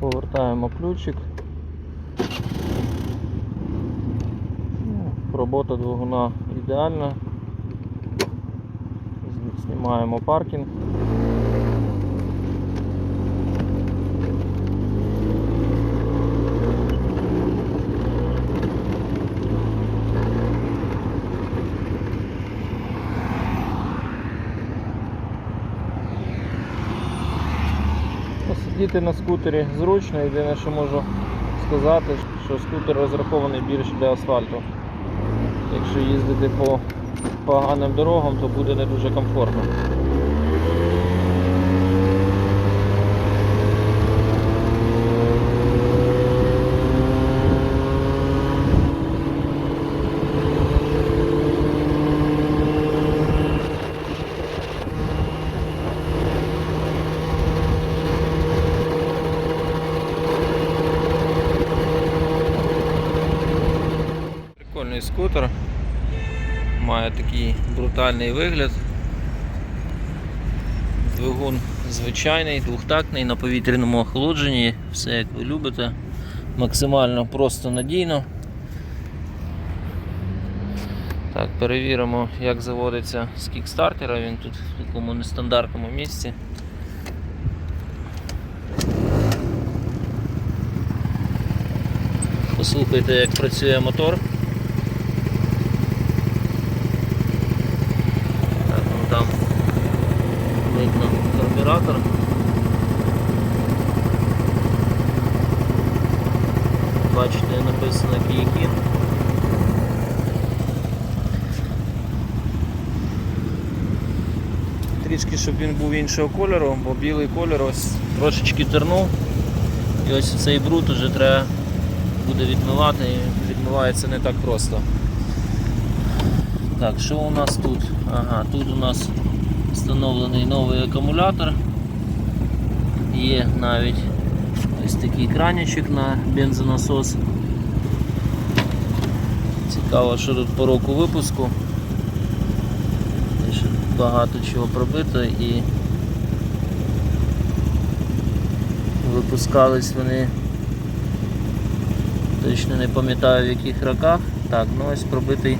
Повертаємо ключик. Ну, Робота двигуна ідеальна. Знімаємо паркінг. Сидіти на скутері зручно, єдине, що можу сказати, що скутер розрахований більше для асфальту. Якщо їздити по поганим дорогам, то буде не дуже комфортно. Прикольний скутер. Має такий брутальний вигляд. Двигун звичайний, двохтактний, на повітряному охолодженні, все як ви любите. Максимально просто надійно. Так, перевіримо, як заводиться з кікстартера, він тут в такому нестандартному місці. Послухайте, як працює мотор. Так, вон там видно карбюратор. Бачите, написано Київкін. Трішки, щоб він був іншого кольору, бо білий кольор ось трошечки тернув. І ось цей бруд уже треба буде відмивати і відмивається не так просто. Так, що у нас тут? Ага, тут у нас встановлений новий акумулятор. Є навіть ось такий кранічок на бензонасос. Цікаво, що тут по року випуску. Ще багато чого пробито і випускались вони точно не пам'ятаю в яких роках. Так, ну ось пробитий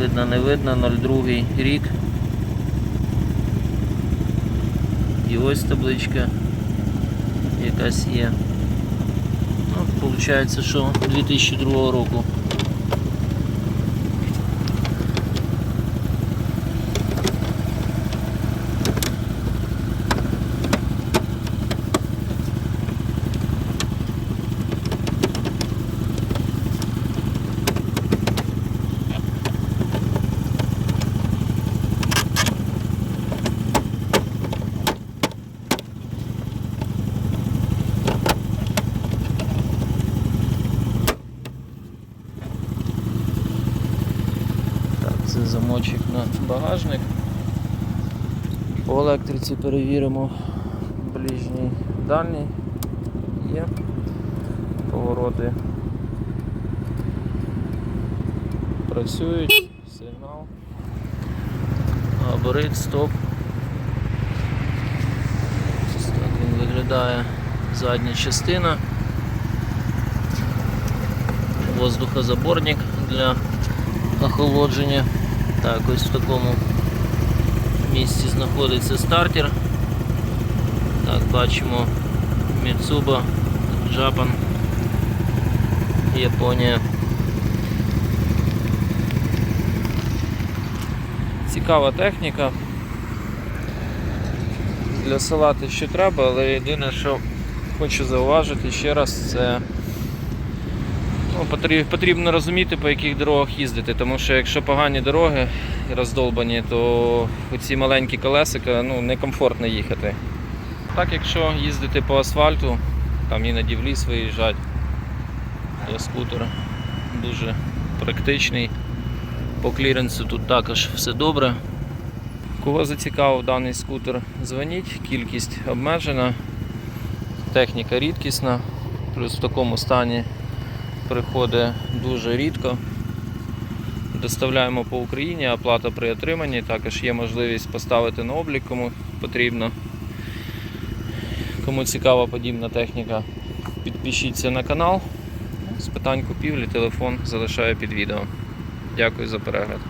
видно, не видно, 02 рік. І ось табличка якась є. Ну, виходить, що 2002 року. Так, це замочок на багажник. По електриці перевіримо ближній дальній. Є. Повороти працюють, сигнал. Габарит, стоп. Так він виглядає задня частина. Воздухозаборник для охолодження. Так, ось в такому місці знаходиться стартер. Так, бачимо Mitsuba, Japan, Японія. Цікава техніка. Для села те, що треба, але єдине, що хочу зауважити ще раз, це Ну, потрібно розуміти, по яких дорогах їздити, тому що якщо погані дороги роздолбані, то ці маленькі колесика ну, некомфортно їхати. Так, якщо їздити по асфальту, там іноді в ліс виїжджати, то скутер дуже практичний. По кліренсу тут також все добре. Кого зацікавив даний скутер, дзвоніть, кількість обмежена, техніка рідкісна, плюс в такому стані приходить дуже рідко. Доставляємо по Україні, оплата при отриманні. Також є можливість поставити на облік, кому потрібно. Кому цікава подібна техніка, підпишіться на канал. З питань купівлі телефон залишаю під відео. Дякую за перегляд.